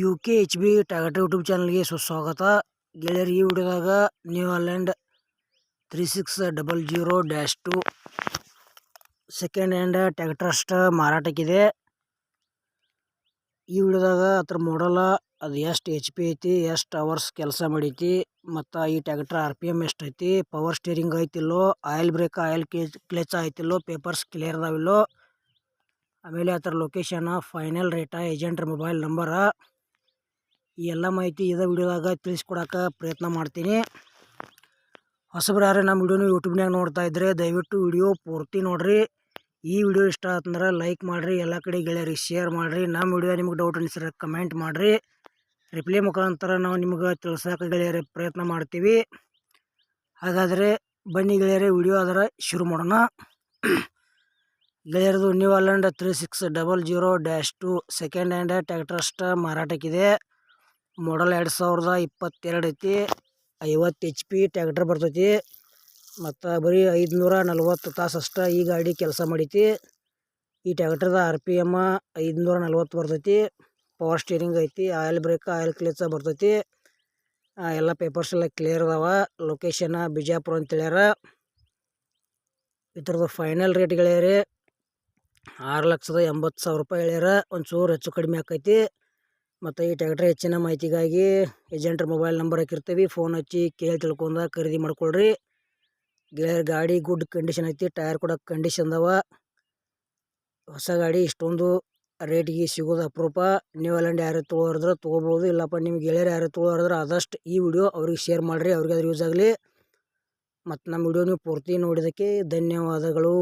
U K H B Tata YouTube ಚಾನಲ್ಗೆ ಸುಸ್ವಾಗತ. ಗೆಳೆಯರು, ಈ ವಿಡಿಯೋದಾಗ New Holland three six double zero dash two second hand tractor ಅಷ್ಟ ಮಾರಾಟಕ್ಕಿದೆ. ಈ ವಿಡಿಯೋದಾಗ ಅದ್ರ ಮಾಡಲ ಅದು ಎಷ್ಟು ಎಚ್ ಪಿ ಐತಿ, ಎಷ್ಟು ಅವರ್ಸ್ ಕೆಲಸ ಮಾಡೈತಿ, ಮತ್ತು ಈ ಟ್ಯಾಕ್ಟ್ರ್ ಆರ್ ಪಿ ಎಂ ಎಷ್ಟು ಐತಿ ಪವರ್ ಸ್ಟೀರಿಂಗ್ ಐತಿಲ್ಲೋ ಆಯಿಲ್ ಬ್ರೇಕ್ ಆಯಿಲ್ ಕ್ಲೇಚ್ ಆಯ್ತಿಲ್ಲೋ ಪೇಪರ್ಸ್ ಕ್ಲಿಯರ್ ಅದಾವಿಲ್ಲೋ, ಆಮೇಲೆ ಅದರ ಲೊಕೇಶನ್ ಫೈನಲ್ ರೇಟ ಏಜೆಂಟ್ರ ಮೊಬೈಲ್ ನಂಬರ ಈ ಎಲ್ಲ ಮಾಹಿತಿ ಇದೇ ವಿಡಿಯೋದಾಗ ತಿಳಿಸ್ಕೊಡಕ್ಕೆ ಪ್ರಯತ್ನ ಮಾಡ್ತೀನಿ. ಹೊಸಬ್ರು ಯಾರೇ ನಮ್ಮ ವಿಡಿಯೋನು ಯೂಟ್ಯೂಬ್ನಾಗ ನೋಡ್ತಾ ಇದ್ದರೆ ದಯವಿಟ್ಟು ವಿಡಿಯೋ ಪೂರ್ತಿ ನೋಡಿರಿ. ಈ ವಿಡಿಯೋ ಇಷ್ಟ ಆತಂದ್ರೆ ಲೈಕ್ ಮಾಡಿರಿ, ಎಲ್ಲ ಕಡೆ ಗೆಳೆಯರಿಗೆ ಶೇರ್ ಮಾಡಿರಿ. ನಮ್ಮ ವಿಡಿಯೋ ನಿಮ್ಗೆ ಡೌಟ್ ಅನಿಸಿದ್ರೆ ಕಮೆಂಟ್ ಮಾಡಿರಿ. ರಿಪ್ಲೈ ಮುಖಾಂತರ ನಾವು ನಿಮ್ಗೆ ತಿಳ್ಸೋಕೆ ಗೆಳೆಯರ ಪ್ರಯತ್ನ ಮಾಡ್ತೀವಿ. ಹಾಗಾದರೆ ಬನ್ನಿ ಗೆಳೆಯರೆ, ವಿಡಿಯೋ ಅದರ ಶುರು ಮಾಡೋಣ. ಗೆಳೆಯರದು New Holland three six double zero dash two second hand ಟ್ಯಾಕ್ಟ್ರಷ್ಟ ಮಾರಾಟಕ್ಕಿದೆ. ಮಾಡಲ್ ಎರಡು ಸಾವಿರದ ಇಪ್ಪತ್ತೆರಡು ಐತಿ. ಐವತ್ತು ಎಚ್ ಪಿ ಟ್ಯಾಕ್ಟ್ರ್ ಬರ್ತೈತಿ. ಮತ್ತು ಬರೀ ಐದುನೂರ ನಲ್ವತ್ತು ತಾಸು ಅಷ್ಟೇ ಈ ಗಾಡಿ ಕೆಲಸ ಮಾಡೈತಿ. ಈ ಟ್ಯಾಕ್ಟರ್ದ ಆರ್ ಪಿ ಎಮ್ಮ ಐದುನೂರ ನಲ್ವತ್ತು ಬರ್ತೈತಿ. ಪವರ್ ಸ್ಟೀರಿಂಗ್ ಐತಿ ಆಯಿಲ್ ಬ್ರೇಕ್ ಆಯಿಲ್ ಕ್ಲೇಚ ಬರ್ತೈತಿ. ಎಲ್ಲ ಪೇಪರ್ಸ್ ಎಲ್ಲ ಕ್ಲಿಯರ್ ಅದಾವ. ಲೊಕೇಶನ್ ಬಿಜಾಪುರ ಅಂತೇಳ್ಯಾರ ಇದ್ರದ್ದು ಫೈನಲ್ ರೇಟ್ ಗೆಳೆಯರಿ ಆರು ಲಕ್ಷದ ಎಂಬತ್ತು ಸಾವಿರ ರೂಪಾಯಿ ಹೇಳ್ಯಾರ. ಒಂಚೂರು ಹೆಚ್ಚು ಕಡಿಮೆ ಆಕೈತಿ. ಮತ್ತು ಈ ಟ್ಯಾಕ್ಟ್ರ್ ಹೆಚ್ಚಿನ ಮಾಹಿತಿಗಾಗಿ ಏಜೆಂಟ್ರ ಮೊಬೈಲ್ ನಂಬರ್ ಹಾಕಿರ್ತೀವಿ. ಫೋನ್ ಹಚ್ಚಿ ಕೇಳಿ ತಿಳ್ಕೊಂಡ ಖರೀದಿ ಮಾಡ್ಕೊಳ್ರಿ. ಗೇರ್ ಗಾಡಿ ಗುಡ್ ಕಂಡೀಷನ್ ಐತಿ, ಟೈರ್ ಕೂಡ ಕಂಡೀಷನ್ ಅದಾವ. ಹೊಸ ಗಾಡಿ ಇಷ್ಟೊಂದು ರೇಟಿಗೆ ಸಿಗೋದು ಅಪರೂಪ. ನೀವು ಅಲ್ಲಂಡ್ ಯಾರು ತೊಗೊಳಿದ್ರೆ ತೊಗೋಬೋದು, ಇಲ್ಲಪ್ಪ ನಿಮ್ಗೆ ಗೆಳೆಯರು ಯಾರು ತೊಗೊಳಿದ್ರೆ ಆದಷ್ಟು ಈ ವಿಡಿಯೋ ಅವ್ರಿಗೆ ಶೇರ್ ಮಾಡಿರಿ, ಅವ್ರಿಗೆ ಅದ್ರ ಯೂಸ್ ಆಗಲಿ. ಮತ್ತು ನಮ್ಮ ವಿಡಿಯೋ ನೀವು ಪೂರ್ತಿ ನೋಡಿದ್ದಕ್ಕೆ ಧನ್ಯವಾದಗಳು.